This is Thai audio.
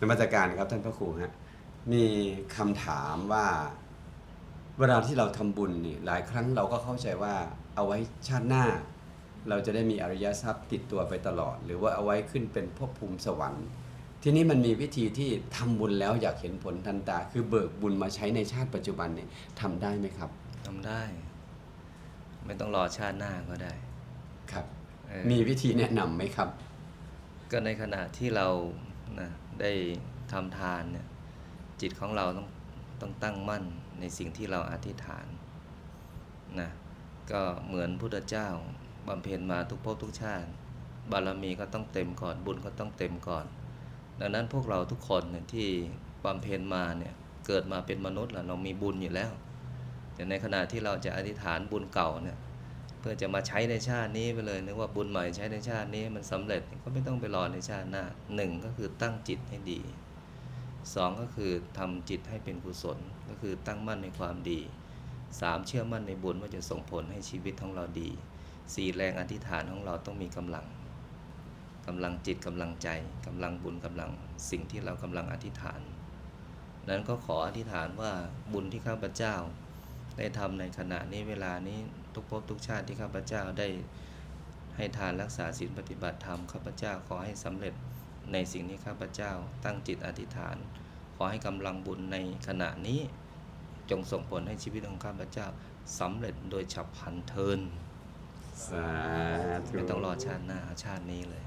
นมัสการครับท่านพระครูฮะมีคำถามว่า เวลาที่เราทำบุญนี่หลายครั้งเราก็เข้าใจว่าเอาไว้ชาติหน้า เราจะได้มีอริยทรัพย์ติดตัวไปตลอด หรือว่าเอาไว้ขึ้นเป็นภพภูมิสวรรค์ ทีนี้มันมีวิธีที่ทำบุญแล้วอยากเห็นผลทันตา คือเบิกบุญมาใช้ในชาติปัจจุบันเนี่ยทำได้ไหมครับทำได้ ไม่ต้องรอชาติหน้าก็ได้ครับเออมีวิธีแนะนำไหมครับ ก็ในขณะที่เรา นะได้ทำทานเนี่ยจิตของเราต้องต้องตั้งมั่นในสิ่งที่เราอธิษฐานนะก็เหมือนพุทธเจ้าบำเพ็ญมาทุกภพทุกชาติ บารมีก็ต้องเต็มก่อนบุญก็ต้องเต็มก่อน ดังนั้นพวกเราทุกคนเนี่ยที่บำเพ็ญมาเนี่ยเกิดมาเป็นมนุษย์แล้วเรามีบุญอยู่แล้ว แต่ในขณะที่เราจะอธิษฐานบุญเก่าเนี่ย เพื่อจะมาใช้ในชาตินี้ไปเลยนึกว่าบุญใหม่ใช้ในชาตินี้มันสำเร็จก็ไม่ต้องไปรอในชาติหน้าหนึ่งก็คือตั้งจิตให้ดีสองก็คือทำจิตให้เป็นกุศลก็คือตั้งมั่นในความดีสามเชื่อมั่นในบุญว่าจะส่งผลให้ชีวิตของเราดีสี่แรงอธิษฐานของเราต้องมีกำลังกำลังจิตกำลังใจกำลังบุญกำลังสิ่งที่เรากำลังอธิษฐาน นั้นก็ขออธิษฐานว่าบุญที่ข้าพเจ้า ได้ทำในขณะนี้เวลานี้ทุกภพทุกชาติที่ข้าพเจ้าได้ให้ทานรักษาศีลปฏิบัติธรรมข้าพเจ้าขอให้สำเร็จในสิ่งที่ข้าพเจ้าตั้งจิตอธิษฐาน ขอให้กำลังบุญในขณะนี้จงส่งผลให้ชีวิตของข้าพเจ้าสำเร็จโดยฉับพลันเทิน สาธุ ไม่ต้องรอชาติหน้าชาตินี้เลย